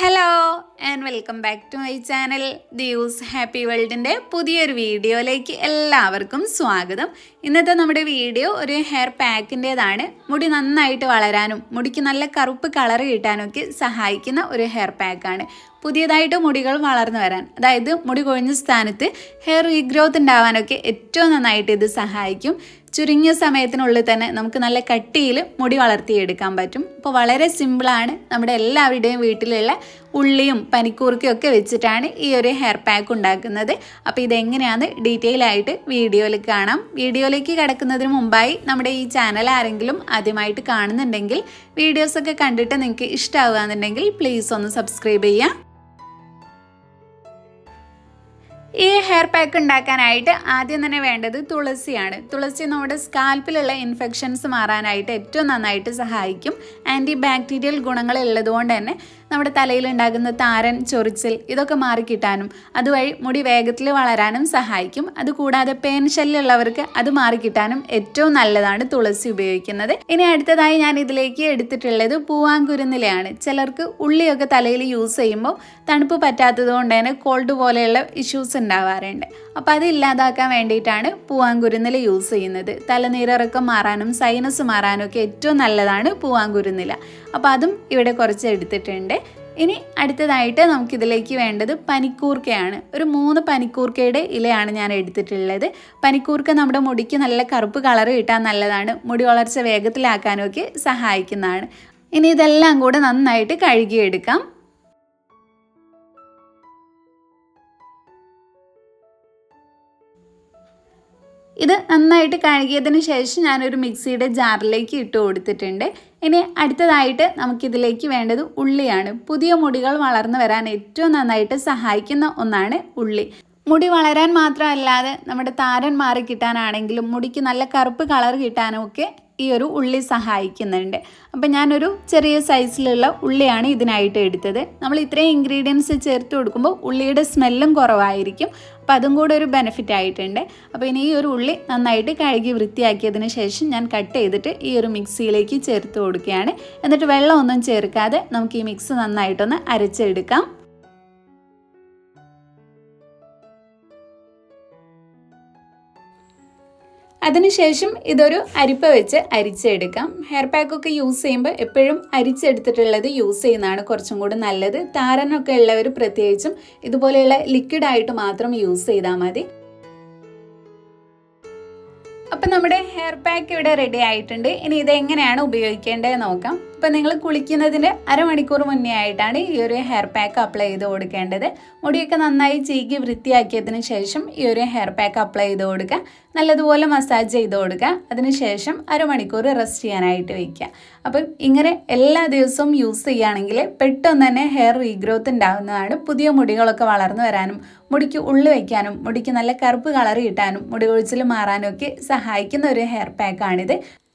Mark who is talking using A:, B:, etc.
A: Hello and welcome back to my channel ദിയൂസ് happy വേൾഡിന്റെ പുതിയൊരു വീഡിയോയിലേക്ക് എല്ലാവർക്കും സ്വാഗതം. ഇന്നത്തെ നമ്മുടെ വീഡിയോ ഒരു ഹെയർ പാക്കിന്റേതാണ് മുടി നന്നായിട്ട് വളരാനും മുടിക്ക് നല്ല കറുപ്പ് കളർ കിട്ടാനൊക്കെ സഹായിക്കുന്ന ഒരു ഹെയർ പാക്കാണ് പുതിയതായിട്ട് മുടികൾ വളർന്നു വരാൻ അതായത് മുടി കൊഴിഞ്ഞ സ്ഥാനത്ത് ഹെയർ റീഗ്രോത്ത് ഉണ്ടാവാനൊക്കെ ഏറ്റവും നന്നായിട്ട് ഇത് സഹായിക്കും. ചുരുങ്ങിയ സമയത്തിനുള്ളിൽ തന്നെ നമുക്ക് നല്ല കട്ടിയിൽ മുടി വളർത്തിയെടുക്കാൻ പറ്റും. അപ്പോൾ വളരെ സിമ്പിളാണ് നമ്മുടെ എല്ലാവരുടെയും വീട്ടിലുള്ള ഉള്ളിയും പനിക്കൂർക്കയും ഒക്കെ വെച്ചിട്ടാണ് ഈ ഒരു ഹെയർ പാക്ക് ഉണ്ടാക്കുന്നത്. അപ്പോൾ ഇതെങ്ങനെയാണ് ഡീറ്റെയിൽ ആയിട്ട് വീഡിയോയിൽ കാണാം. വീഡിയോയിലേക്ക് കിടക്കുന്നതിന് മുമ്പായി നമ്മുടെ ഈ ചാനൽ ആരെങ്കിലും ആദ്യമായിട്ട് കാണുന്നുണ്ടെങ്കിൽ വീഡിയോസൊക്കെ കണ്ടിട്ട് നിങ്ങൾക്ക് ഇഷ്ടമാവുകയെന്നുണ്ടെങ്കിൽ പ്ലീസ് ഒന്ന് സബ്സ്ക്രൈബ് ചെയ്യാം ഈ ഹെയർ പാക്ക് ഉണ്ടാക്കാനായിട്ട് ആദ്യം തന്നെ വേണ്ടത് തുളസിയാണ്. തുളസി നമ്മുടെ സ്കാൽപ്പിലുള്ള ഇൻഫെക്ഷൻസ് മാറാനായിട്ട് ഏറ്റവും നന്നായിട്ട് സഹായിക്കും. ആന്റി ബാക്ടീരിയൽ ഗുണങ്ങൾ ഉള്ളതുകൊണ്ട് തന്നെ നമ്മുടെ തലയിൽ ഉണ്ടാകുന്ന താരൻ ചൊറിച്ചിൽ ഇതൊക്കെ മാറിക്കിട്ടാനും അതുവഴി മുടി വേഗത്തിൽ വളരാനും സഹായിക്കും. അതുകൂടാതെ പേൻ ശല്യമുള്ളവർക്ക് അത് മാറിക്കിട്ടാനും ഏറ്റവും നല്ലതാണ് തുളസി ഉപയോഗിക്കുന്നത്. ഇനി അടുത്തതായി ഞാൻ ഇതിലേക്ക് എടുത്തിട്ടുള്ളത് പൂവാങ്കുരുന്നിലയാണ്. ചിലർക്ക് ഉള്ളിയൊക്കെ തലയിൽ യൂസ് ചെയ്യുമ്പോൾ തണുപ്പ് പറ്റാത്തത് കൊണ്ട് തന്നെ കോൾഡ് പോലെയുള്ള ഇഷ്യൂസ് ഉണ്ടാവാറുണ്ട്. അപ്പോൾ അത് ഇല്ലാതാക്കാൻ വേണ്ടിയിട്ടാണ് പൂവാങ്കുരുന്നില യൂസ് ചെയ്യുന്നത്. തലനീരിറക്കം മാറാനും സൈനസ് മാറാനും ഒക്കെ ഏറ്റവും നല്ലതാണ് പൂവാങ്കുരുന്നില. അപ്പോൾ അതും ഇവിടെ കുറച്ച് എടുത്തിട്ടുണ്ട്. ഇനി അടുത്തതായിട്ട് നമുക്കിതിലേക്ക് വേണ്ടത് പനിക്കൂർക്കയാണ്. ഒരു മൂന്ന് പനിക്കൂർക്കയുടെ ഇലയാണ് ഞാൻ എടുത്തിട്ടുള്ളത്. പനിക്കൂർക്ക നമ്മുടെ മുടിക്ക് നല്ല കറുപ്പ് കളർ കിട്ടാൻ നല്ലതാണ്. മുടി വളർച്ച വേഗത്തിലാക്കാനും ഒക്കെ സഹായിക്കുന്നതാണ്. ഇനി ഇതെല്ലാം കൂടെ നന്നായിട്ട് കഴുകിയെടുക്കാം. ഇത് നന്നായിട്ട് കഴുകിയതിന് ശേഷം ഞാനൊരു മിക്സിയുടെ ജാറിലേക്ക് ഇട്ട് കൊടുത്തിട്ടുണ്ട്. ഇനി അടുത്തതായിട്ട് നമുക്കിതിലേക്ക് വേണ്ടത് ഉള്ളിയാണ്. പുതിയ മുടികൾ വളർന്നു വരാൻ ഏറ്റവും നന്നായിട്ട് സഹായിക്കുന്ന ഒന്നാണ് ഉള്ളി. മുടി വളരാൻ മാത്രമല്ലാതെ നമ്മുടെ താരൻ മാറി കിട്ടാനാണെങ്കിലും മുടിക്ക് നല്ല കറുപ്പ് കളർ കിട്ടാനും ഒക്കെ ഈ ഒരു ഉള്ളി സഹായിക്കുന്നുണ്ട്. അപ്പം ഞാനൊരു ചെറിയ സൈസിലുള്ള ഉള്ളിയാണ് ഇതിനായിട്ട് എടുത്തത്. നമ്മൾ ഇത്രയും ഇൻഗ്രീഡിയൻസ് ചേർത്ത് കൊടുക്കുമ്പോൾ ഉള്ളിയുടെ സ്മെല്ലും കുറവായിരിക്കും. അപ്പം അതും കൂടെ ഒരു ബെനിഫിറ്റ് ആയിട്ടുണ്ട്. അപ്പോൾ ഇനി ഈ ഒരു ഉള്ളി നന്നായിട്ട് കഴുകി വൃത്തിയാക്കിയതിന് ശേഷം ഞാൻ കട്ട് ചെയ്തിട്ട് ഈ ഒരു മിക്സിയിലേക്ക് ചേർത്ത് കൊടുക്കുകയാണ്. എന്നിട്ട് വെള്ളമൊന്നും ചേർക്കാതെ നമുക്ക് ഈ മിക്സ് നന്നായിട്ടൊന്ന് അരച്ചെടുക്കാം. അതിനുശേഷം ഇതൊരു അരിപ്പ വെച്ച് അരിച്ചെടുക്കാം. ഹെയർ പാക്കൊക്കെ യൂസ് ചെയ്യുമ്പോൾ എപ്പോഴും അരിച്ചെടുത്തിട്ടുള്ളത് യൂസ് ചെയ്യുന്നതാണ് കുറച്ചും കൂടി നല്ലത്. താരനൊക്കെ ഉള്ളവർ പ്രത്യേകിച്ചും ഇതുപോലെയുള്ള ലിക്വിഡായിട്ട് മാത്രം യൂസ് ചെയ്താൽ മതി. അപ്പം നമ്മുടെ ഹെയർ പാക്ക് ഇവിടെ റെഡി ആയിട്ടുണ്ട്. ഇനി ഇത് എങ്ങനെയാണ് ഉപയോഗിക്കേണ്ടത് നോക്കാം. ഇപ്പം നിങ്ങൾ കുളിക്കുന്നതിന് അരമണിക്കൂർ മുന്നേ ആയിട്ടാണ് ഈ ഒരു ഹെയർ പാക്ക് അപ്ലൈ ചെയ്ത് കൊടുക്കേണ്ടത്. മുടിയൊക്കെ നന്നായി ചീകി വൃത്തിയാക്കിയതിന് ശേഷം ഈ ഒരു ഹെയർ പാക്ക് അപ്ലൈ ചെയ്ത് കൊടുക്കുക. നല്ലതുപോലെ മസാജ് ചെയ്ത് കൊടുക്കുക. അതിനുശേഷം അരമണിക്കൂർ റെസ്റ്റ് ചെയ്യാനായിട്ട് വയ്ക്കുക അപ്പം ഇങ്ങനെ എല്ലാ ദിവസവും യൂസ് ചെയ്യുകയാണെങ്കിൽ പെട്ടെന്ന് തന്നെ ഹെയർ റീഗ്രോത്ത് ഉണ്ടാകുന്നതാണ്. പുതിയ മുടികളൊക്കെ വളർന്നു വരാനും മുടിക്ക് ഉള്ളു വയ്ക്കാനും മുടിക്ക് നല്ല കറുപ്പ് കളർ കിട്ടാനും മുടി കൊഴിച്ചിൽ മാറാനും ഒക്കെ സഹായിക്കുന്ന ഒരു ഹെയർ പാക്കാണിത്